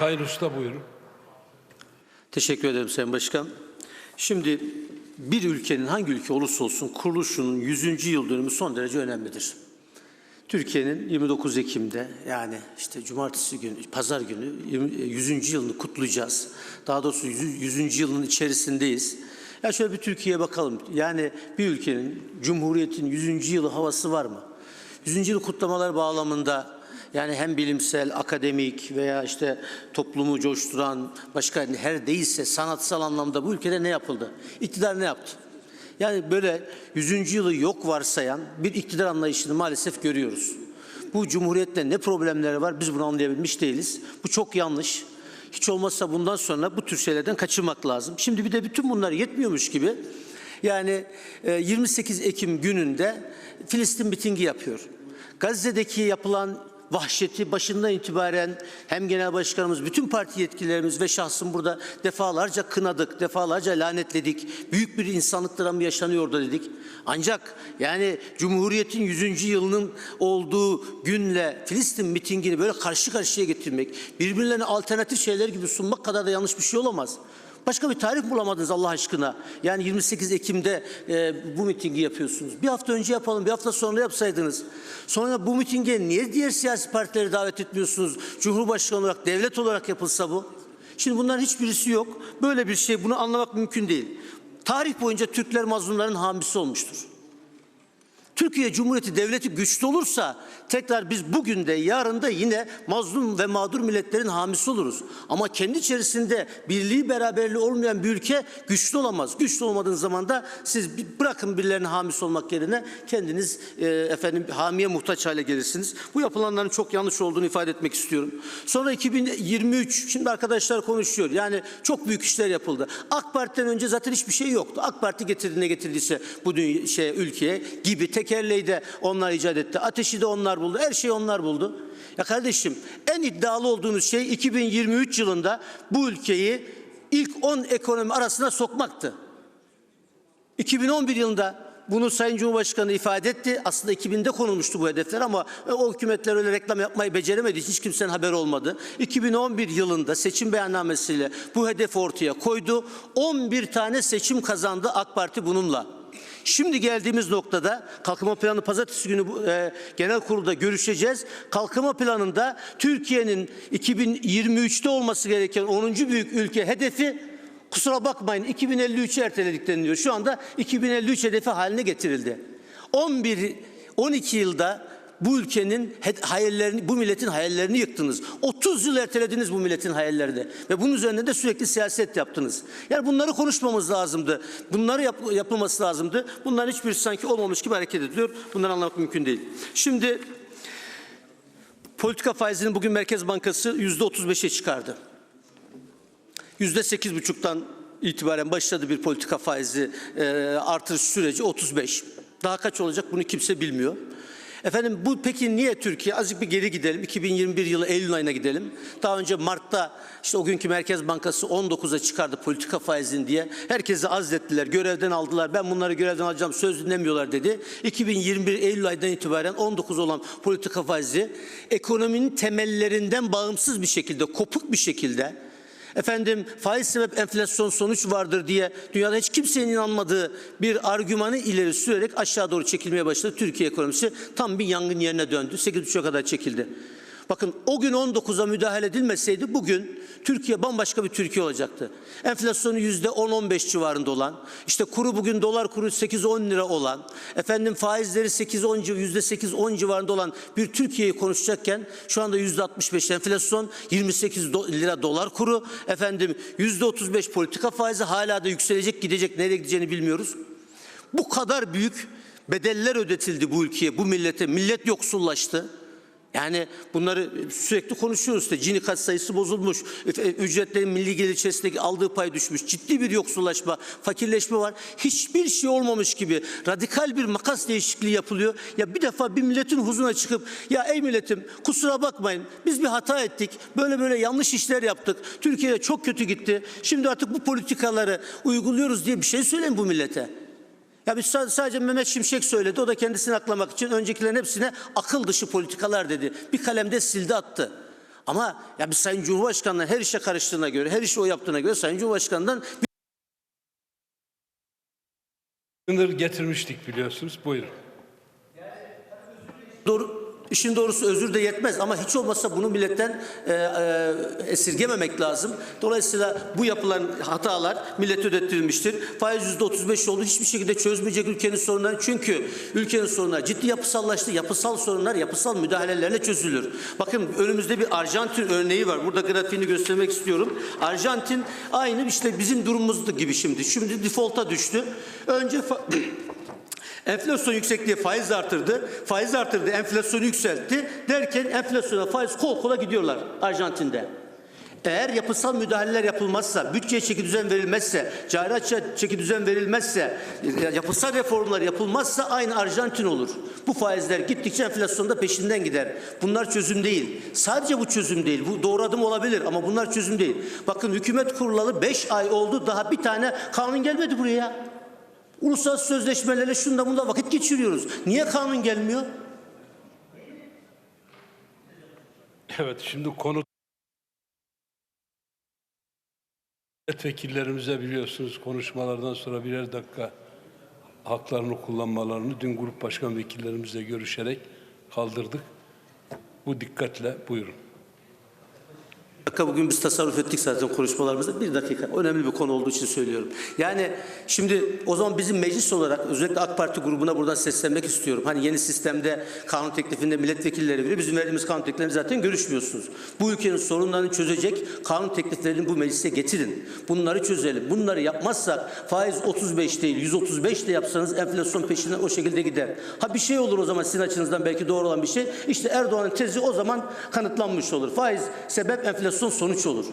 Sayın Usta buyurun. Teşekkür ederim Sayın Başkan. Şimdi bir ülkenin hangi ülke olursa olsun kuruluşunun 100. yıl dönümü son derece önemlidir. Türkiye'nin 29 Ekim'de yani işte cumartesi günü, pazar günü 20 100. yılını kutlayacağız. Daha doğrusu 100. 100. yılın içerisindeyiz. Ya şöyle bir Türkiye'ye bakalım. Yani bir ülkenin, Cumhuriyet'in 100. yılı havası var mı? 100. yılı kutlamalar bağlamında yani hem bilimsel, akademik veya işte toplumu coşturan başka her değilse sanatsal anlamda bu ülkede ne yapıldı? İktidar ne yaptı? Yani böyle 100. yılı yok varsayan bir iktidar anlayışını maalesef görüyoruz. Bu cumhuriyette ne problemleri var biz bunu anlayabilmiş değiliz. Bu çok yanlış. Hiç olmazsa bundan sonra bu tür şeylerden kaçınmak lazım. Şimdi bir de bütün bunlar yetmiyormuş gibi yani e, 28 Ekim gününde Filistin mitingi yapıyor. Gazze'deki yapılan vahşeti başından itibaren hem genel başkanımız, bütün parti yetkililerimiz ve şahsım burada defalarca kınadık, defalarca lanetledik. Büyük bir insanlık dramı yaşanıyor orada dedik. Ancak yani Cumhuriyet'in 100. yılının olduğu günle Filistin mitingini böyle karşı karşıya getirmek, birbirlerine alternatif şeyler gibi sunmak kadar da yanlış bir şey olamaz. Başka bir tarih bulamadınız Allah aşkına. Yani 28 Ekim'de e, bu mitingi yapıyorsunuz. Bir hafta önce yapalım, bir hafta sonra yapsaydınız. Sonra bu mitinge niye diğer siyasi partileri davet etmiyorsunuz? Cumhurbaşkanı olarak, devlet olarak yapılsa bu. Şimdi bunların hiçbirisi yok. Böyle bir şey, bunu anlamak mümkün değil. Tarih boyunca Türkler mazlumların hamisi olmuştur. Türkiye Cumhuriyeti devleti güçlü olursa tekrar biz bugün de yarın da yine mazlum ve mağdur milletlerin hamisi oluruz. Ama kendi içerisinde birliği beraberliği olmayan bir ülke güçlü olamaz. Güçlü olmadığınız zaman da siz bırakın birilerine hamisi olmak yerine kendiniz e, efendim hamiye muhtaç hale gelirsiniz. Bu yapılanların çok yanlış olduğunu ifade etmek istiyorum. Sonra 2023 şimdi arkadaşlar konuşuyor. Yani çok büyük işler yapıldı. AK Parti'den önce zaten hiçbir şey yoktu. AK Parti getirdi ne getirdiyse bu dünya, şey ülkeye gibi tekerleği de onlar icat etti. Ateşi de onlar buldu. Her şeyi onlar buldu. Ya kardeşim en iddialı olduğunuz şey 2023 yılında bu ülkeyi ilk 10 ekonomi arasına sokmaktı. 2011 yılında bunu Sayın Cumhurbaşkanı ifade etti. Aslında 2000'de konulmuştu bu hedefler ama o hükümetler öyle reklam yapmayı beceremedi. Hiç kimsenin haberi olmadı. 2011 yılında seçim beyannamesiyle bu hedefi ortaya koydu. 11 tane seçim kazandı AK Parti bununla. Şimdi geldiğimiz noktada kalkınma planı pazartesi günü e, genel kurulda görüşeceğiz. Kalkınma planında Türkiye'nin 2023'te olması gereken 10. büyük ülke hedefi kusura bakmayın 2053'ü erteledik deniliyor. Şu anda 2053 hedefi haline getirildi. 11 12 yılda bu ülkenin hayallerini, bu milletin hayallerini yıktınız. 30 yıl ertelediniz bu milletin hayallerini. Ve bunun üzerine de sürekli siyaset yaptınız. Yani bunları konuşmamız lazımdı. Bunları yap- yapılması lazımdı. Bunların hiçbirisi sanki olmamış gibi hareket ediliyor. Bunları anlamak mümkün değil. Şimdi politika faizini bugün Merkez Bankası yüzde 35'e çıkardı. Yüzde sekiz buçuktan itibaren başladı bir politika faizi e, artırış süreci 35. Daha kaç olacak bunu kimse bilmiyor. Efendim bu peki niye Türkiye? Azıcık bir geri gidelim. 2021 yılı Eylül ayına gidelim. Daha önce Mart'ta işte o günkü Merkez Bankası 19'a çıkardı politika faizini diye. Herkesi azlettiler, görevden aldılar. Ben bunları görevden alacağım söz dinlemiyorlar dedi. 2021 Eylül ayından itibaren 19 olan politika faizi ekonominin temellerinden bağımsız bir şekilde, kopuk bir şekilde Efendim faiz sebep enflasyon sonuç vardır diye dünyada hiç kimsenin inanmadığı bir argümanı ileri sürerek aşağı doğru çekilmeye başladı. Türkiye ekonomisi tam bir yangın yerine döndü. 8.5'a kadar çekildi. Bakın o gün 19'a müdahale edilmeseydi bugün Türkiye bambaşka bir Türkiye olacaktı. Enflasyonu yüzde 10-15 civarında olan, işte kuru bugün dolar kuru 8-10 lira olan, efendim faizleri 8-10 civ- yüzde 8-10 civarında olan bir Türkiye'yi konuşacakken şu anda yüzde 65 enflasyon, 28 do- lira dolar kuru, efendim yüzde 35 politika faizi hala da yükselecek gidecek nereye gideceğini bilmiyoruz. Bu kadar büyük bedeller ödetildi bu ülkeye, bu millete. Millet yoksullaştı. Yani bunları sürekli konuşuyoruz işte. Cini kat sayısı bozulmuş. e, Ücretlerin milli gelir içerisindeki aldığı pay düşmüş. Ciddi bir yoksullaşma, fakirleşme var. Hiçbir şey olmamış gibi radikal bir makas değişikliği yapılıyor. Ya bir defa bir milletin huzuruna çıkıp ya ey milletim kusura bakmayın biz bir hata ettik. Böyle böyle yanlış işler yaptık. Türkiye'de çok kötü gitti. Şimdi artık bu politikaları uyguluyoruz diye bir şey söyleyin bu millete. Ya biz sa- sadece Mehmet Şimşek söyledi. O da kendisini aklamak için öncekilerin hepsine akıl dışı politikalar dedi. Bir kalemde sildi attı. Ama ya bir Sayın Cumhurbaşkanı'nın her işe karıştığına göre, her işi o yaptığına göre Sayın Cumhurbaşkanı'ndan Sınır getirmiştik biliyorsunuz. Buyurun. Doğru, işin doğrusu özür de yetmez ama hiç olmazsa bunu milletten e, e, esirgememek lazım. Dolayısıyla bu yapılan hatalar millete ödettirilmiştir. Faiz yüzde 35 oldu. Hiçbir şekilde çözmeyecek ülkenin sorunları. Çünkü ülkenin sorunları ciddi yapısallaştı. Yapısal sorunlar yapısal müdahalelerle çözülür. Bakın önümüzde bir Arjantin örneği var. Burada grafiğini göstermek istiyorum. Arjantin aynı işte bizim durumumuz gibi şimdi. Şimdi default'a düştü. Önce Enflasyon yüksek diye faiz artırdı. Faiz artırdı, enflasyonu yükseltti. Derken enflasyona faiz kol kola gidiyorlar Arjantin'de. Eğer yapısal müdahaleler yapılmazsa, bütçeye çeki düzen verilmezse, cari açığa çeki düzen verilmezse, yapısal reformlar yapılmazsa aynı Arjantin olur. Bu faizler gittikçe enflasyon da peşinden gider. Bunlar çözüm değil. Sadece bu çözüm değil. Bu doğru adım olabilir ama bunlar çözüm değil. Bakın hükümet kurulalı 5 ay oldu daha bir tane kanun gelmedi buraya. Uluslararası sözleşmelerle şunda bunda vakit geçiriyoruz. Niye kanun gelmiyor? Evet şimdi konu milletvekillerimize biliyorsunuz konuşmalardan sonra birer dakika haklarını kullanmalarını dün grup başkan vekillerimizle görüşerek kaldırdık. Bu dikkatle buyurun. Dakika bugün biz tasarruf ettik zaten konuşmalarımızda. Bir dakika. Önemli bir konu olduğu için söylüyorum. Yani şimdi o zaman bizim meclis olarak özellikle AK Parti grubuna buradan seslenmek istiyorum. Hani yeni sistemde kanun teklifinde milletvekilleri veriyor. Bizim verdiğimiz kanun tekliflerini zaten görüşmüyorsunuz. Bu ülkenin sorunlarını çözecek kanun tekliflerini bu meclise getirin. Bunları çözelim. Bunları yapmazsak faiz 35 değil 135 de yapsanız enflasyon peşinden o şekilde gider. Ha bir şey olur o zaman sizin açınızdan belki doğru olan bir şey. İşte Erdoğan'ın tezi o zaman kanıtlanmış olur. Faiz sebep enflasyon sonuç olur.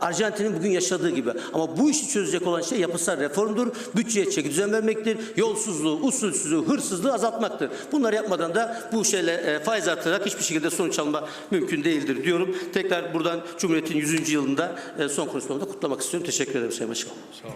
Arjantin'in bugün yaşadığı gibi. Ama bu işi çözecek olan şey yapısal reformdur. Bütçeye çeki düzen vermektir. Yolsuzluğu, usulsüzlüğü, hırsızlığı azaltmaktır. Bunları yapmadan da bu şeyle e, faiz artırarak hiçbir şekilde sonuç alma mümkün değildir diyorum. Tekrar buradan Cumhuriyet'in 100. yılında e, son konuşmamda kutlamak istiyorum. Teşekkür ederim Sayın Başkanım.